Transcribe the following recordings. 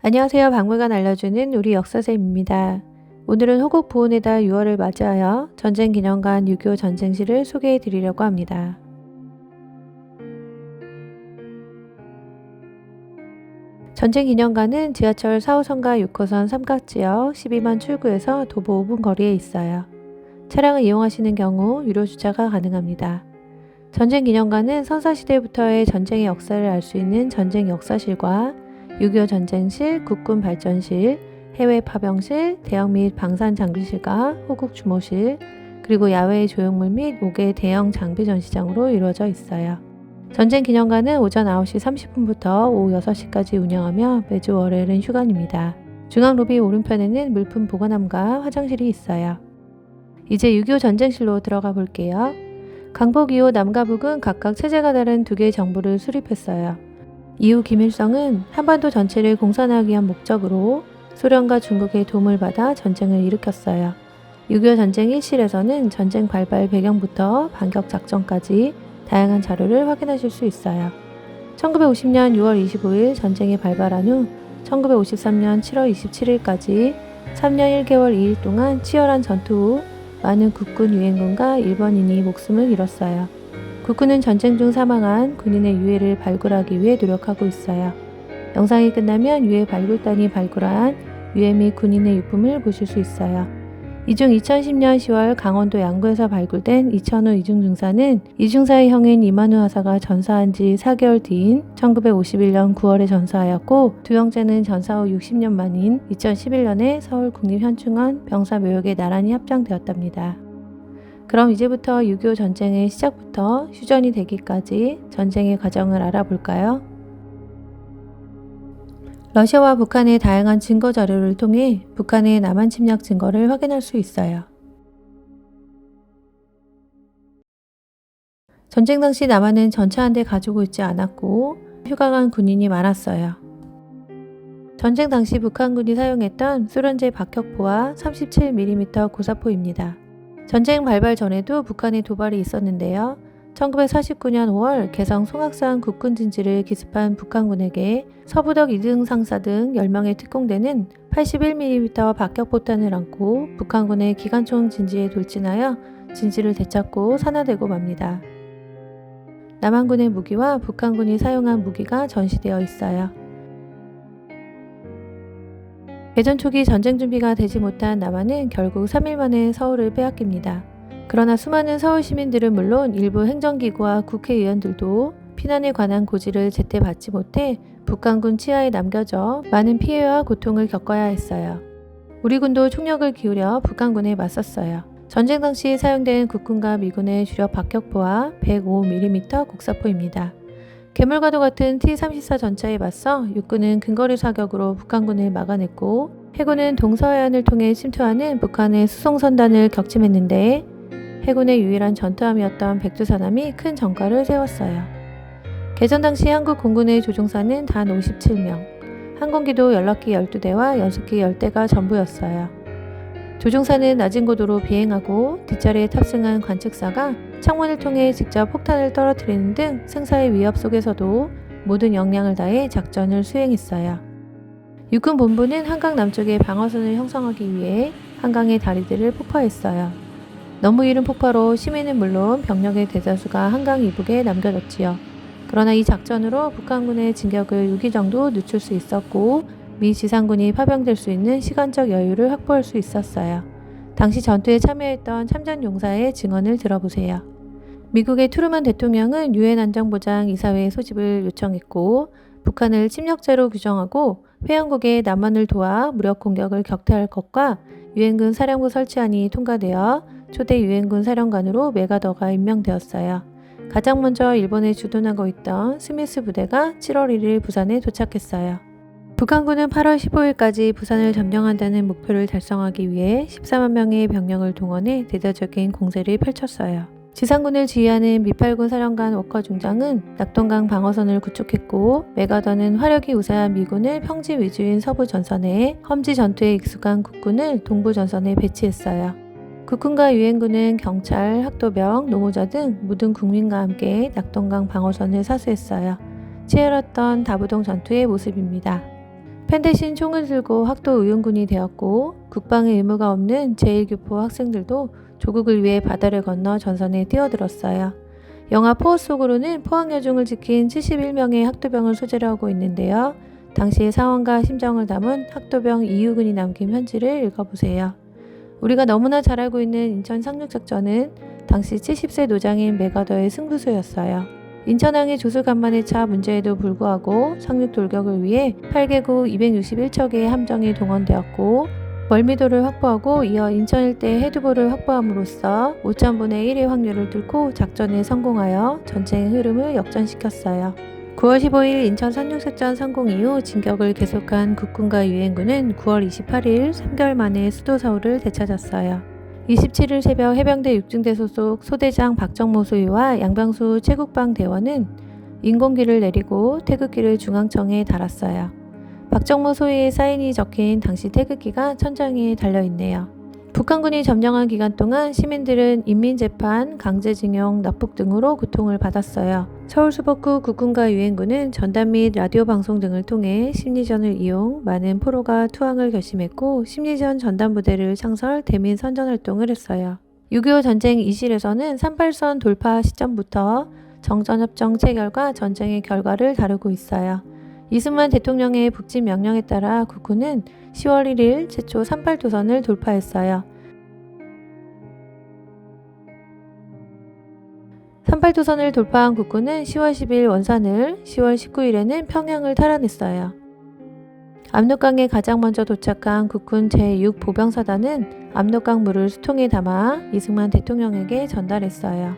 안녕하세요. 박물관 알려주는 우리 역사쌤입니다. 오늘은 호국 보훈의 달 6월을 맞이하여 전쟁 기념관 6.25 전쟁시를 소개해 드리려고 합니다. 전쟁 기념관은 지하철 4호선과 6호선 삼각지역 12만 출구에서 도보 5분 거리에 있어요. 차량을 이용하시는 경우 유료 주차가 가능합니다. 전쟁 기념관은 선사시대부터의 전쟁의 역사를 알 수 있는 전쟁 역사실과 6.25 전쟁실, 국군 발전실, 해외 파병실, 대형 및 방산 장비실과 호국 주모실, 그리고 야외 조형물 및 5개 대형 장비 전시장으로 이루어져 있어요. 전쟁 기념관은 오전 9시 30분부터 오후 6시까지 운영하며 매주 월요일은 휴관입니다. 중앙 로비 오른편에는 물품 보관함과 화장실이 있어요. 이제 6.25 전쟁실로 들어가 볼게요. 강북 2호 남과 북은 각각 체제가 다른 두 개의 정부를 수립했어요. 이후 김일성은 한반도 전체를 공산하기 위한 목적으로 소련과 중국의 도움을 받아 전쟁을 일으켰어요. 6.25 전쟁 1실에서는 전쟁 발발 배경부터 반격 작전까지 다양한 자료를 확인하실 수 있어요. 1950년 6월 25일 전쟁이 발발한 후 1953년 7월 27일까지 3년 1개월 2일 동안 치열한 전투 후 많은 국군 유엔군과 일본인이 목숨을 잃었어요. 국군은 전쟁 중 사망한 군인의 유해를 발굴하기 위해 노력하고 있어요. 영상이 끝나면 유해 발굴단이 발굴한 유해 및 군인의 유품을 보실 수 있어요. 이중 2010년 10월 강원도 양구에서 발굴된 이천호 이중중사는 이중사의 형인 이만우 하사가 전사한 지 4개월 뒤인 1951년 9월에 전사하였고 두 형제는 전사 후 60년 만인 2011년에 서울 국립현충원 병사묘역에 나란히 합장되었답니다. 그럼 이제부터 6.25 전쟁의 시작부터 휴전이 되기까지 전쟁의 과정을 알아볼까요? 러시아와 북한의 다양한 증거 자료를 통해 북한의 남한 침략 증거를 확인할 수 있어요. 전쟁 당시 남한은 전차 한 대 가지고 있지 않았고 간 군인이 많았어요. 전쟁 당시 북한군이 사용했던 소련제 박격포와 37mm 고사포입니다. 전쟁 발발 전에도 북한에 도발이 있었는데요. 1949년 5월 개성 송악산 국군 진지를 기습한 북한군에게 서부덕 2등 상사 등 10명의 특공대는 81mm 박격포탄을 안고 북한군의 기관총 진지에 돌진하여 진지를 되찾고 산화되고 맙니다. 남한군의 무기와 북한군이 사용한 무기가 전시되어 있어요. 개전 초기 전쟁 준비가 되지 못한 남한은 결국 3일 만에 서울을 빼앗깁니다. 그러나 수많은 서울 시민들은 물론 일부 행정기구와 국회의원들도 피난에 관한 고지를 제때 받지 못해 북한군 치하에 남겨져 많은 피해와 고통을 겪어야 했어요. 우리 군도 총력을 기울여 북한군에 맞섰어요. 전쟁 당시 사용된 국군과 미군의 주력 박격포와 105mm 곡사포입니다. 괴물과도 같은 T-34 전차에 맞서 육군은 근거리 사격으로 북한군을 막아냈고 해군은 동서해안을 통해 침투하는 북한의 수송선단을 격침했는데 해군의 유일한 전투함이었던 백두산함이 큰 전과를 세웠어요. 개전 당시 한국 공군의 조종사는 단 57명, 항공기도 연락기 12대와 연습기 10대가 전부였어요. 조종사는 낮은 고도로 비행하고 뒷자리에 탑승한 관측사가 창문을 통해 직접 폭탄을 떨어뜨리는 등 생사의 위협 속에서도 모든 역량을 다해 작전을 수행했어요. 육군 본부는 한강 남쪽에 방어선을 형성하기 위해 한강의 다리들을 폭파했어요. 너무 이른 폭파로 시민은 물론 병력의 대다수가 한강 이북에 남겨졌지요. 그러나 이 작전으로 북한군의 진격을 6일 정도 늦출 수 있었고 미 지상군이 파병될 수 있는 시간적 여유를 확보할 수 있었어요. 당시 전투에 참여했던 참전 용사의 증언을 들어보세요. 미국의 트루먼 대통령은 유엔 안전보장 이사회 소집을 요청했고 북한을 침략자로 규정하고 회원국의 남한을 도와 무력 공격을 격퇴할 것과 유엔군 사령부 설치안이 통과되어 초대 유엔군 사령관으로 메가더가 임명되었어요. 가장 먼저 일본에 주둔하고 있던 스미스 부대가 7월 1일 부산에 도착했어요. 북한군은 8월 15일까지 부산을 점령한다는 목표를 달성하기 위해 14만 명의 병력을 동원해 대대적인 공세를 펼쳤어요. 지상군을 지휘하는 미팔군 사령관 워커 중장은 낙동강 방어선을 구축했고 메가더는 화력이 우세한 미군을 평지 위주인 서부 전선에 험지 전투에 익숙한 국군을 동부 전선에 배치했어요. 국군과 유엔군은 경찰, 학도병, 노무자 등 모든 국민과 함께 낙동강 방어선을 사수했어요. 치열했던 다부동 전투의 모습입니다. 펜 대신 총을 들고 학도 의용군이 되었고 국방의 의무가 없는 제1교포 학생들도 조국을 위해 바다를 건너 전선에 뛰어들었어요. 영화 포어 속으로는 포항여중을 지킨 71명의 학도병을 소재로 하고 있는데요. 당시의 상황과 심정을 담은 학도병 이유근이 남긴 편지를 읽어보세요. 우리가 너무나 잘 알고 있는 인천 상륙작전은 당시 70세 노장인 메가더의 승부수였어요. 인천항의 조수간만의 차 문제에도 불구하고 상륙 돌격을 위해 8개국 261척의 함정이 동원되었고 멀미도를 확보하고 이어 인천 일대 해두보를 확보함으로써 5천분의 1의 확률을 뚫고 작전에 성공하여 전쟁의 흐름을 역전시켰어요. 9월 15일 인천 상륙작전 성공 이후 진격을 계속한 국군과 유엔군은 9월 28일 3개월 만에 수도 서울을 되찾았어요. 27일 새벽 해병대 육중대 소속 소대장 박정모 소위와 양병수 최국방 대원은 인공기를 내리고 태극기를 중앙청에 달았어요. 박정모 소위의 사인이 적힌 당시 태극기가 천장에 달려 있네요. 북한군이 점령한 기간 동안 시민들은 인민재판, 강제징용, 납북 등으로 고통을 받았어요. 서울수복구 국군과 유엔군은 전단 및 라디오 방송 등을 통해 심리전을 이용 많은 포로가 투항을 결심했고 심리전 전단 부대를 창설 대민 선전 활동을 했어요. 6.25 전쟁 이실에서는 38선 돌파 시점부터 정전협정 체결과 전쟁의 결과를 다루고 있어요. 이승만 대통령의 북진 명령에 따라 국군은 10월 1일 최초 38도선을 돌파했어요. 38도선을 돌파한 국군은 10월 10일 원산을, 10월 19일에는 평양을 탈환했어요. 압록강에 가장 먼저 도착한 국군 제6보병사단은 압록강 물을 수통에 담아 이승만 대통령에게 전달했어요.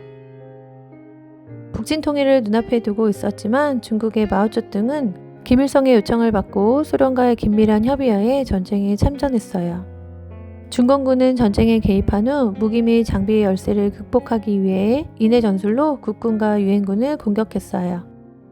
북진 통일을 눈앞에 두고 있었지만 중국의 마오쩌둥은 김일성의 요청을 받고 소련과의 긴밀한 협의하에 전쟁에 참전했어요. 중공군은 전쟁에 개입한 후 무기 및 장비의 열세를 극복하기 위해 인해 전술로 국군과 유엔군을 공격했어요.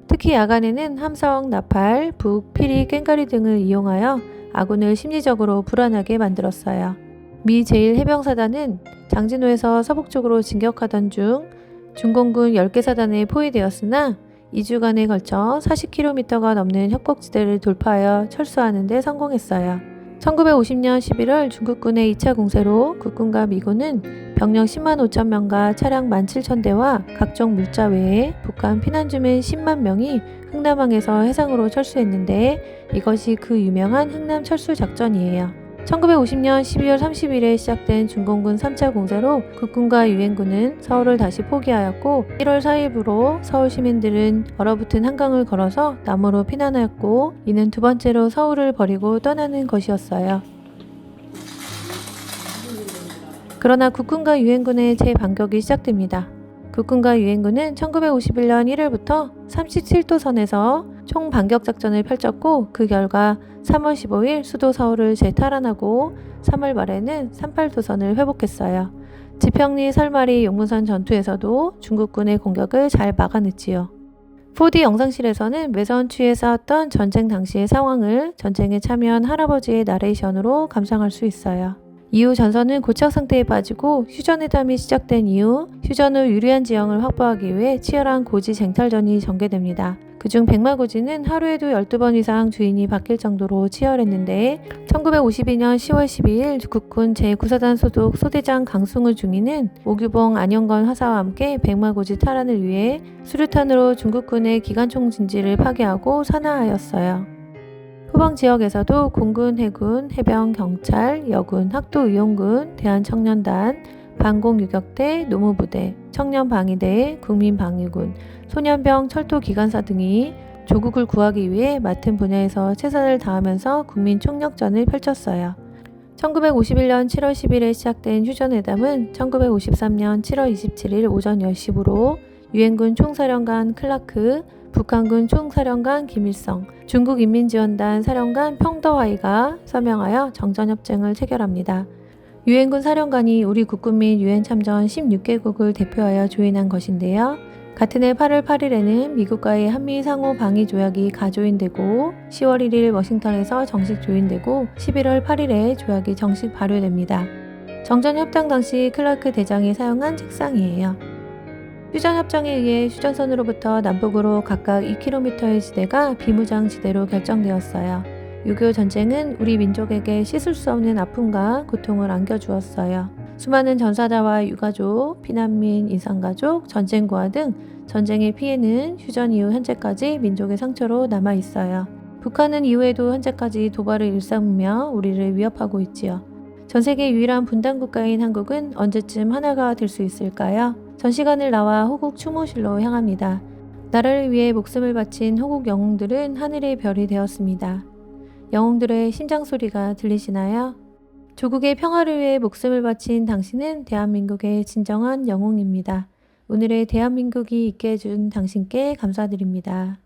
특히 야간에는 함성, 나팔, 북, 피리, 꽹가리 등을 이용하여 아군을 심리적으로 불안하게 만들었어요. 미 제1해병사단은 장진호에서 서북 쪽으로 진격하던 중 중공군 10개 사단에 포위되었으나 2주간에 걸쳐 40km가 넘는 협곡지대를 돌파하여 철수하는 데 성공했어요. 1950년 11월 중국군의 2차 공세로 국군과 미군은 병력 10만 5천 명과 차량 1만 7천 대와 각종 물자 외에 북한 피난 주민 10만 명이 흥남항에서 해상으로 철수했는데 이것이 그 유명한 흥남 철수 작전이에요. 1950년 12월 30일에 시작된 중공군 3차 공세로 국군과 유엔군은 서울을 다시 포기하였고 1월 4일부로 서울 시민들은 얼어붙은 한강을 걸어서 남으로 피난하였고 이는 두 번째로 서울을 버리고 떠나는 것이었어요. 그러나 국군과 유엔군의 재반격이 시작됩니다. 국군과 유엔군은 1951년 1월부터 37도선에서 총 반격 작전을 펼쳤고 그 결과 3월 15일 수도 서울을 재탈환하고 3월 말에는 38도선을 회복했어요. 지평리 설마리 용문선 전투에서도 중국군의 공격을 잘 막아냈지요. 4D 영상실에서는 매선취에 쌓았던 전쟁 당시의 상황을 전쟁에 참여한 할아버지의 나레이션으로 감상할 수 있어요. 이후 전선은 고착 상태에 빠지고 휴전회담이 시작된 이후 휴전 후 유리한 지형을 확보하기 위해 치열한 고지 쟁탈전이 전개됩니다. 그중 백마고지는 하루에도 12번 이상 주인이 바뀔 정도로 치열했는데 1952년 10월 12일 국군 제9사단 소속 소대장 강승우 중위는 오규봉 안영건 화사와 함께 백마고지 탈환을 위해 수류탄으로 중국군의 기관총 진지를 파괴하고 산화하였어요. 후방 지역에서도 공군, 해군, 해병, 경찰, 여군, 학도 의용군, 대한청년단, 방공유격대, 노무부대, 청년방위대, 국민방위군, 소년병, 철도기관사 등이 조국을 구하기 위해 맡은 분야에서 최선을 다하면서 국민 총력전을 펼쳤어요. 1951년 7월 10일에 시작된 휴전회담은 1953년 7월 27일 오전 10시부로 유엔군 총사령관 클라크, 북한군 총사령관 김일성, 중국인민지원단 사령관 평더와이가 서명하여 정전협정을 체결합니다. 유엔군 사령관이 우리 국군 및 유엔 참전 16개국을 대표하여 조인한 것인데요. 같은 해 8월 8일에는 미국과의 한미 상호 방위 조약이 가조인되고 10월 1일 워싱턴에서 정식 조인되고 11월 8일에 조약이 정식 발효됩니다. 정전협정 당시 클라크 대장이 사용한 책상이에요. 휴전협정에 의해 휴전선으로부터 남북으로 각각 2km의 지대가 비무장 지대로 결정되었어요. 6.25 전쟁은 우리 민족에게 씻을 수 없는 아픔과 고통을 안겨주었어요. 수많은 전사자와 유가족, 피난민, 이산가족, 전쟁고아 등 전쟁의 피해는 휴전 이후 현재까지 민족의 상처로 남아 있어요. 북한은 이후에도 현재까지 도발을 일삼으며 우리를 위협하고 있지요. 전 세계 유일한 분단 국가인 한국은 언제쯤 하나가 될 수 있을까요? 전시관을 나와 호국 추모실로 향합니다. 나라를 위해 목숨을 바친 호국 영웅들은 하늘의 별이 되었습니다. 영웅들의 심장 소리가 들리시나요? 조국의 평화를 위해 목숨을 바친 당신은 대한민국의 진정한 영웅입니다. 오늘의 대한민국이 있게 해준 당신께 감사드립니다.